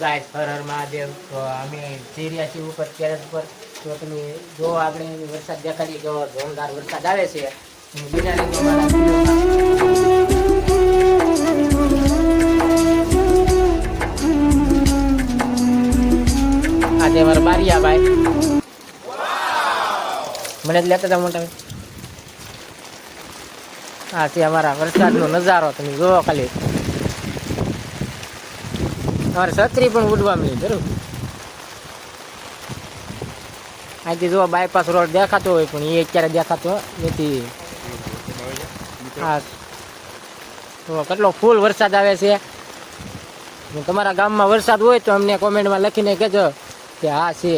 ગાય હર હર મહાદેવ, તો અમે જઈ ઉપર ટેરેસ પર તો તમે જો આગળ વરસાદ દેખાડી ગયો ધોમધાર વરસાદ આવે છે બીજા આજે અમારા બારિયા ભાઈ. મને જ લેતા હતા મોટા હા તે અમારા વરસાદનો નજારો તમે જોવો ખાલી. અમારે છત્રી પણ ઉડવા મળી બરોબર? અહીંથી જો બાયપાસ રોડ દેખાતો હોય પણ એ અત્યારે દેખાતો નથી. હા. તો કેટલો ફૂલ વરસાદ આવે છે. તમારા ગામમાં વરસાદ હોય તો અમને કોમેન્ટમાં લખીને કહેજો કે હા છે.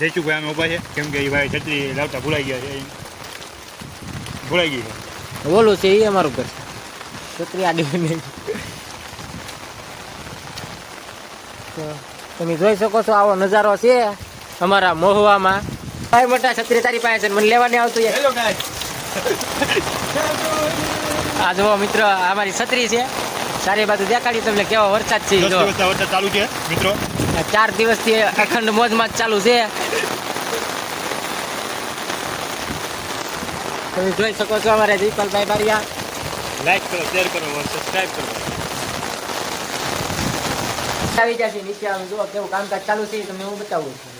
જયસુભાઈ અમે ઊભા છે. કેમ કે એ ભાઈ છત્રી લાવતા ભૂલાઈ ગયા છે. ભૂલાઈ ગઈ ઓલું છે એ અમારું ઘર. છત્રી આડી નહીં તમે જોઈ શકો છો આવો નજારો છે અમારા મહુવામાં. ભાઈ મોટા છત્રી તારી પાસે છે મને લેવા આવતું આ જુઓ મિત્ર અમારી છત્રી છે. સારી બાજુ દેખાડી તમને કેવો વરસાદ છે વરસાદ ચાલુ છે મિત્રો. ચાર દિવસથી અખંડ મોજમાં ચાલુ છે. તમે જોઈ શકો છો અમારે દીપલભાઈ બારિયા. લાઈક કરો શેર કરો સબસ્ક્રાઇબ કરો. આવી જશે, નીચે આવે જુઓ, કેવું કામકાજ ચાલુ છે તમે હું બતાવું છું.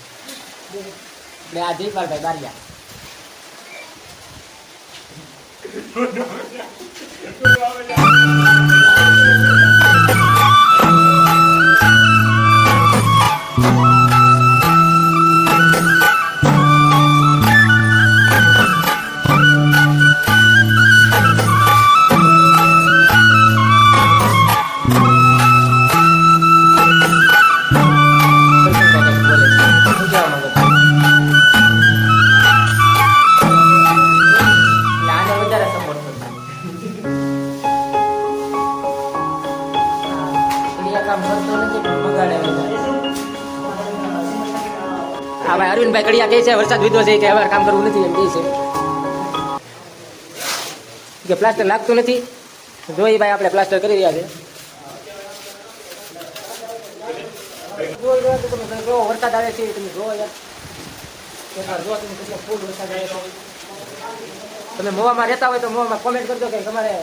એટલે આ દીપાલભાઈ બારિયા બોલે કામ કરતો હા, ભાઈ, અરવિંદભાઈ કડિયા કહે છે, વરસાદ વિધો છે કે હવે કામ કરવું નથી એમ કહે છે. કે પ્લાસ્ટર લાગતું નથી? જોઈ ભાઈ આપણે પ્લાસ્ટર કરી રહ્યા છે. વરસાદ આવે છે તમે જો યાર. જો વરસાદ આવે છે. તમે મોવામાં રહેતા હોય તો મોવામાં કોમેન્ટ કરજો કે તમારે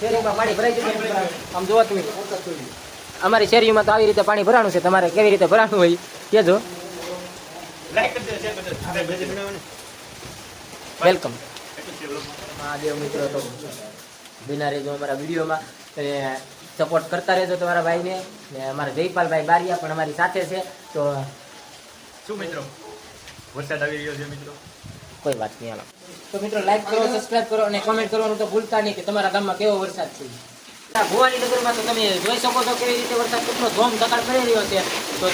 શેરિંગમાં પાણી ભરાઈ જશે. આમ જોવા તમે. અમારી શેરીમાં તો આવી રીતે પાણી ભરાણું છે. તમારે કેવી રીતે ભરાણું હોય કહેજો. વેલકમ મહાદેવ મિત્રો તો બિના રહેજો અમારા વિડીયોમાં સપોર્ટ કરતા રહેજો તમારા ભાઈને. ને અમારા જયપાલભાઈ બારિયા પણ અમારી સાથે છે. તો શું મિત્રો? વરસાદ આવી રહ્યો છે મિત્રો? કોઈ વાત નહીં તો મિત્રો લાઈક કરો સબસ્ક્રાઈબ કરો અને કોમેન્ટ કરવાનું તો ભૂલતા નહીં કે તમારા ગામમાં કેવો વરસાદ છે. ભુવાની નગરમાં તો તમે જોઈ શકો છો કેવી રીતે વરસાદ કેટલો ધોમ ધકાળ કરી રહ્યો છે. તો